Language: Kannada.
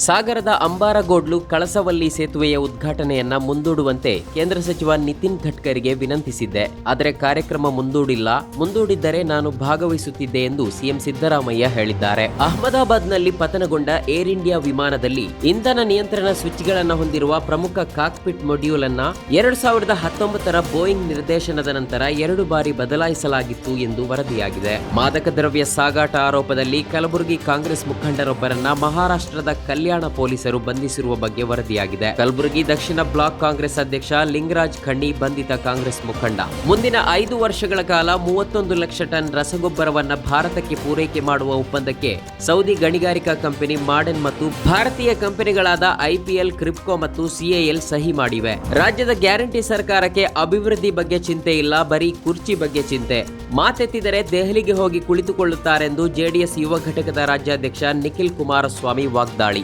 ಸಾಗರದ ಅಂಬಾರಗೋಡ್ಲು ಕಳಸವಲ್ಲಿ ಸೇತುವೆಯ ಉದ್ಘಾಟನೆಯನ್ನ ಮುಂದೂಡುವಂತೆ ಕೇಂದ್ರ ಸಚಿವ ನಿತಿನ್ ಗಡ್ಕರಿಗೆ ವಿನಂತಿಸಿದ್ದೆ. ಆದರೆ ಕಾರ್ಯಕ್ರಮ ಮುಂದೂಡಿಲ್ಲ. ಮುಂದೂಡಿದ್ದರೆ ನಾನು ಭಾಗವಹಿಸುತ್ತಿದ್ದೆ ಎಂದು ಸಿಎಂ ಸಿದ್ದರಾಮಯ್ಯ ಹೇಳಿದ್ದಾರೆ. ಅಹಮದಾಬಾದ್ನಲ್ಲಿ ಪತನಗೊಂಡ ಏರ್ ಇಂಡಿಯಾ ವಿಮಾನದಲ್ಲಿ ಇಂಧನ ನಿಯಂತ್ರಣ ಸ್ವಿಚ್ಗಳನ್ನು ಹೊಂದಿರುವ ಪ್ರಮುಖ ಕಾಕ್ಪಿಟ್ ಮೊಡ್ಯೂಲ್ ಅನ್ನ ಎರಡು ಸಾವಿರದ ಹತ್ತೊಂಬತ್ತರ ಬೋಯಿಂಗ್ ನಿರ್ದೇಶನದ ನಂತರ ಎರಡು ಬಾರಿ ಬದಲಾಯಿಸಲಾಗಿತ್ತು ಎಂದು ವರದಿಯಾಗಿದೆ. ಮಾದಕ ದ್ರವ್ಯ ಸಾಗಾಟ ಆರೋಪದಲ್ಲಿ ಕಲಬುರಗಿ ಕಾಂಗ್ರೆಸ್ ಮುಖಂಡರೊಬ್ಬರನ್ನ ಮಹಾರಾಷ್ಟ್ರದ ಕಲ್ಯಾಣ ಪೊಲೀಸರು ಬಂಧಿಸಿರುವ ಬಗ್ಗೆ ವರದಿಯಾಗಿದೆ. ಕಲಬುರಗಿ ದಕ್ಷಿಣ ಬ್ಲಾಕ್ ಕಾಂಗ್ರೆಸ್ ಅಧ್ಯಕ್ಷ ಲಿಂಗರಾಜ್ ಖಂಡಿ ಬಂಧಿತ ಕಾಂಗ್ರೆಸ್ ಮುಖಂಡ. ಮುಂದಿನ ಐದು ವರ್ಷಗಳ ಕಾಲ ಮೂವತ್ತೊಂದು ಲಕ್ಷ ಟನ್ ರಸಗೊಬ್ಬರವನ್ನ ಭಾರತಕ್ಕೆ ಪೂರೈಕೆ ಮಾಡುವ ಒಪ್ಪಂದಕ್ಕೆ ಸೌದಿ ಗಣಿಗಾರಿಕಾ ಕಂಪನಿ ಮಾಡೆನ್ ಮತ್ತು ಭಾರತೀಯ ಕಂಪನಿಗಳಾದ ಐಪಿಎಲ್ ಕ್ರಿಪ್ಕೋ ಮತ್ತು ಸಿಎಎಲ್ ಸಹಿ ಮಾಡಿವೆ. ರಾಜ್ಯದ ಗ್ಯಾರಂಟಿ ಸರ್ಕಾರಕ್ಕೆ ಅಭಿವೃದ್ಧಿ ಬಗ್ಗೆ ಚಿಂತೆ ಇಲ್ಲ, ಬರೀ ಕುರ್ಚಿ ಬಗ್ಗೆ ಚಿಂತೆ. ಮಾತೆತ್ತಿದರೆ ದೆಹಲಿಗೆ ಹೋಗಿ ಕುಳಿತುಕೊಳ್ಳುತ್ತಾರೆಂದು ಜೆಡಿಎಸ್ ಯುವ ಘಟಕದ ರಾಜ್ಯಾಧ್ಯಕ್ಷ ನಿಖಿಲ್ ಕುಮಾರಸ್ವಾಮಿ ವಾಗ್ದಾಳಿ.